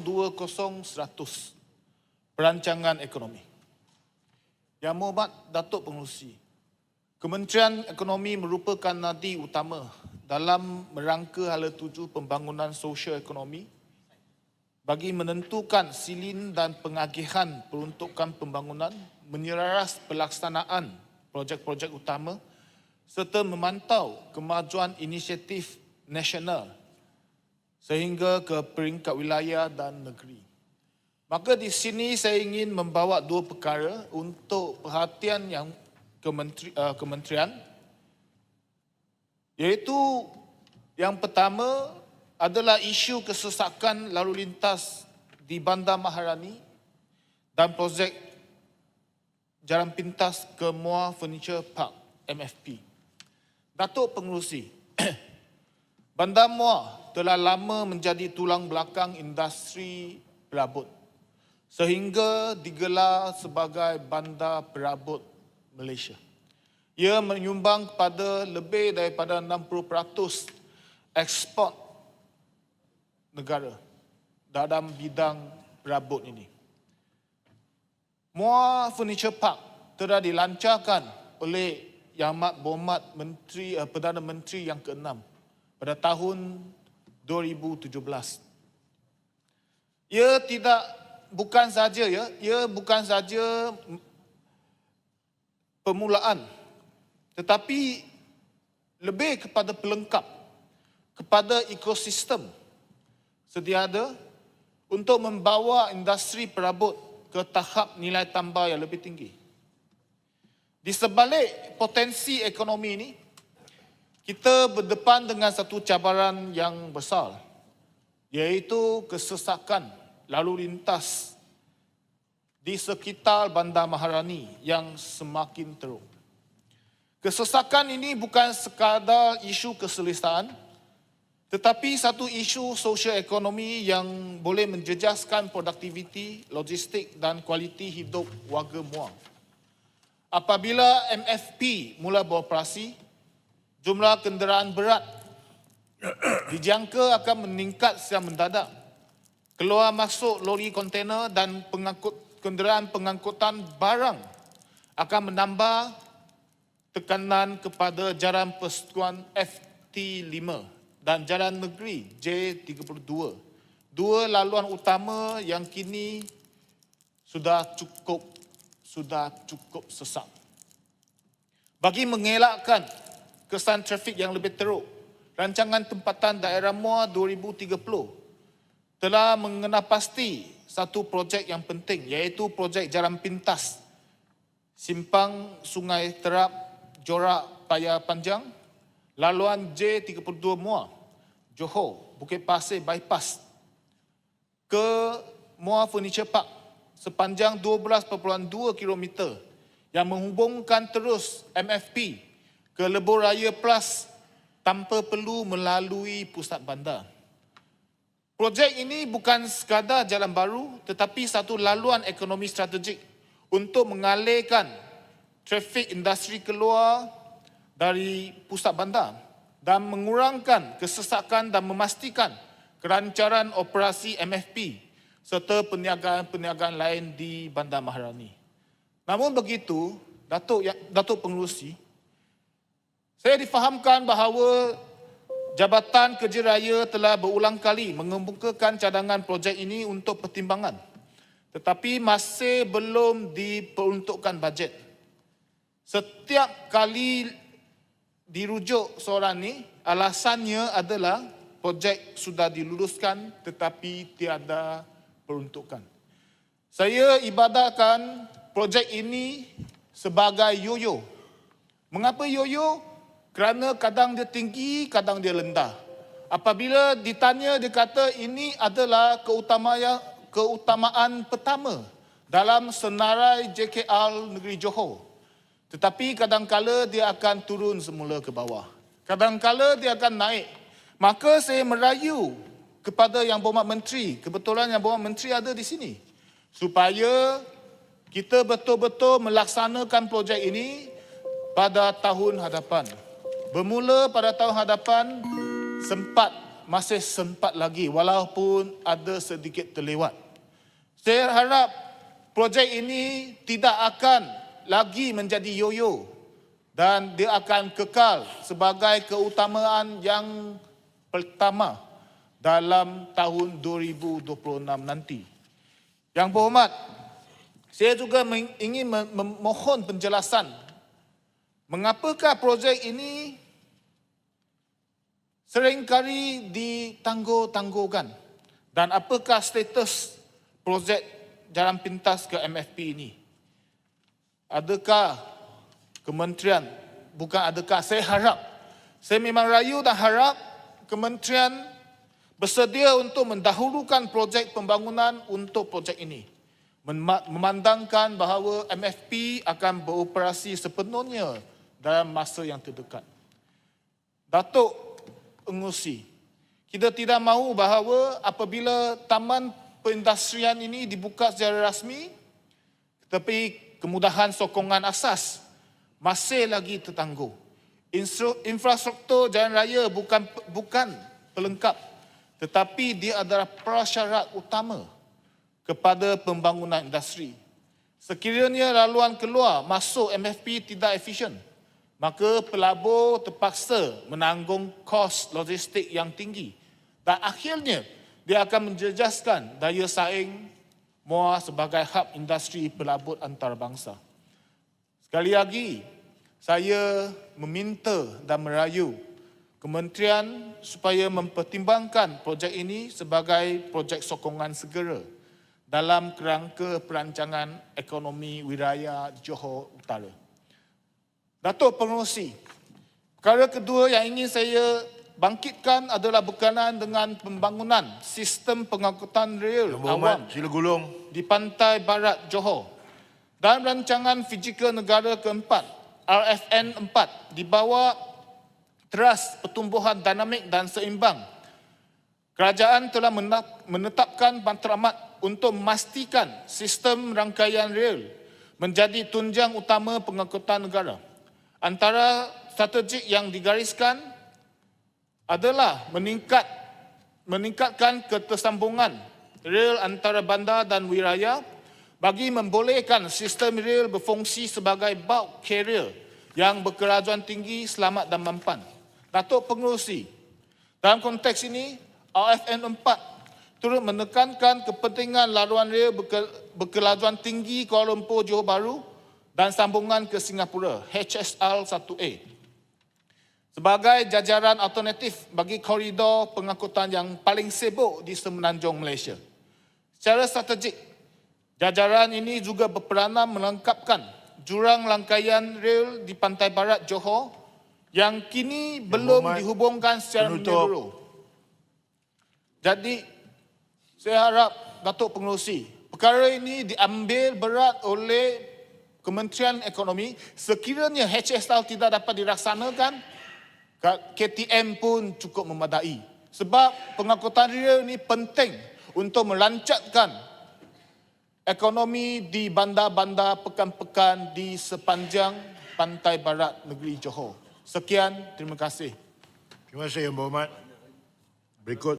20-100 perancangan ekonomi. Yang Mohd Datuk Pengerusi, Kementerian Ekonomi merupakan nadi utama dalam merangka hala tuju pembangunan sosial ekonomi bagi menentukan silin dan pengagihan peruntukan pembangunan, menyeraras pelaksanaan projek-projek utama serta memantau kemajuan inisiatif nasional sehingga ke peringkat wilayah dan negeri. Maka di sini saya ingin membawa dua perkara untuk perhatian yang kementeri, uh, kementerian iaitu yang pertama adalah isu kesesakan lalu lintas di Bandar Maharani dan projek Jalan Pintas ke Muar Furniture Park MFP. Datuk Pengerusi, Bandar Muar telah lama menjadi tulang belakang industri perabot sehingga digelar sebagai bandar perabot Malaysia. Ia menyumbang kepada lebih daripada 60% ekspor negara dalam bidang perabot ini. Muar Furniture Park telah dilancarkan oleh Yang Amat Berhormat Menteri uh, Perdana Menteri yang ke-6 pada tahun 2017. Ia tidak bukan saja ya, ia bukan saja permulaan tetapi lebih kepada pelengkap kepada ekosistem sedia ada untuk membawa industri perabot ke tahap nilai tambah yang lebih tinggi. Di sebalik potensi ekonomi ini, kita berdepan dengan satu cabaran yang besar, iaitu kesesakan lalu lintas di sekitar Bandar Maharani yang semakin teruk. Kesesakan ini bukan sekadar isu keselesaan, tetapi satu isu sosial ekonomi yang boleh menjejaskan produktiviti, logistik dan kualiti hidup warga Muar. Apabila MFP mula beroperasi, jumlah kenderaan berat dijangka akan meningkat secara mendadak keluar masuk lori kontena dan pengangkut kenderaan pengangkutan barang akan menambah tekanan kepada jalan persekutuan FT5 dan jalan negeri J32. Dua laluan utama yang kini sudah cukup sudah cukup sesak. Bagi mengelakkan kesan trafik yang lebih teruk, rancangan tempatan daerah MUA 2030 telah mengenapasti satu projek yang penting iaitu projek jalan pintas simpang Sungai Terap Jorak Paya Panjang laluan J32 Muar Johor Bukit Pasir bypass ke Muar Furniture Park sepanjang 12.2 km yang menghubungkan terus MFP ke Lebuh Raya Plus tanpa perlu melalui pusat bandar. Projek ini bukan sekadar jalan baru tetapi satu laluan ekonomi strategik untuk mengalihkan trafik industri keluar dari pusat bandar dan mengurangkan kesesakan dan memastikan kelancaran operasi MFP serta perniagaan-perniagaan lain di Bandar Maharani. Namun begitu, Datuk ya, Datuk Pengerusi, saya difahamkan bahawa Jabatan Kerja Raya telah berulang kali mengemukakan cadangan projek ini untuk pertimbangan. Tetapi masih belum diperuntukkan bajet. Setiap kali dirujuk seorang ini, alasannya adalah projek sudah diluluskan tetapi tiada peruntukan. Saya ibadahkan projek ini sebagai yoyo. Mengapa yoyo? Kerana kadang dia tinggi, kadang dia rendah. Apabila ditanya, dia kata ini adalah keutamaan, keutamaan pertama dalam senarai JKL negeri Johor. Tetapi kadang-kala dia akan turun semula ke bawah. Kadang-kala dia akan naik. Maka saya merayu kepada Yang Berhormat Menteri, kebetulan Yang Berhormat Menteri ada di sini, supaya kita betul-betul melaksanakan projek ini pada tahun hadapan. Bermula pada tahun hadapan sempat masih sempat lagi walaupun ada sedikit terlewat. Saya harap projek ini tidak akan lagi menjadi yoyo dan dia akan kekal sebagai keutamaan yang pertama dalam tahun 2026 nanti. Yang berhormat, saya juga ingin mem- memohon penjelasan mengapakah projek ini seringkali ditangguh-tangguhkan dan apakah status projek jalan pintas ke MFP ini? Adakah kementerian, bukan adakah, saya harap, saya memang rayu dan harap kementerian bersedia untuk mendahulukan projek pembangunan untuk projek ini. Mema- Memandangkan bahawa MFP akan beroperasi sepenuhnya dalam masa yang terdekat. Datuk Pengurusi, kita tidak mahu bahawa apabila taman perindustrian ini dibuka secara rasmi, tetapi kemudahan sokongan asas masih lagi tertangguh. Infrastruktur jalan raya bukan bukan pelengkap, tetapi dia adalah prasyarat utama kepada pembangunan industri. Sekiranya laluan keluar masuk MFP tidak efisien, maka pelabur terpaksa menanggung kos logistik yang tinggi dan akhirnya dia akan menjejaskan daya saing MOA sebagai hub industri pelabur antarabangsa. Sekali lagi, saya meminta dan merayu kementerian supaya mempertimbangkan projek ini sebagai projek sokongan segera dalam kerangka perancangan ekonomi wilayah Johor Utara. Datuk Pengerusi, perkara kedua yang ingin saya bangkitkan adalah berkenaan dengan pembangunan sistem pengangkutan rel Yang awam berhormat, sila gulung. di pantai barat Johor. Dalam rancangan fizikal negara keempat, RFN 4, dibawa teras pertumbuhan dinamik dan seimbang. Kerajaan telah menetapkan matlamat untuk memastikan sistem rangkaian rel menjadi tunjang utama pengangkutan negara. Antara strategik yang digariskan adalah meningkat meningkatkan ketersambungan rel antara bandar dan wilayah bagi membolehkan sistem rel berfungsi sebagai bulk carrier yang berkelajuan tinggi, selamat dan mampan. Datuk Pengerusi, dalam konteks ini, RFN 4 turut menekankan kepentingan laluan rel berke- berkelajuan tinggi Kuala Lumpur Johor Bahru dan sambungan ke Singapura, HSL 1A sebagai jajaran alternatif bagi koridor pengangkutan yang paling sibuk di semenanjung Malaysia. Secara strategik, jajaran ini juga berperanan melengkapkan jurang rangkaian rel di pantai barat Johor yang kini belum Berhormat, dihubungkan secara menyeluruh. Jadi, saya harap Datuk Pengerusi, perkara ini diambil berat oleh Kementerian Ekonomi sekiranya HSL tidak dapat dilaksanakan, KTM pun cukup memadai. Sebab pengangkutan rel ini penting untuk melancatkan ekonomi di bandar-bandar pekan-pekan di sepanjang pantai barat negeri Johor. Sekian, terima kasih. Terima kasih Yang Berhormat. Berikut.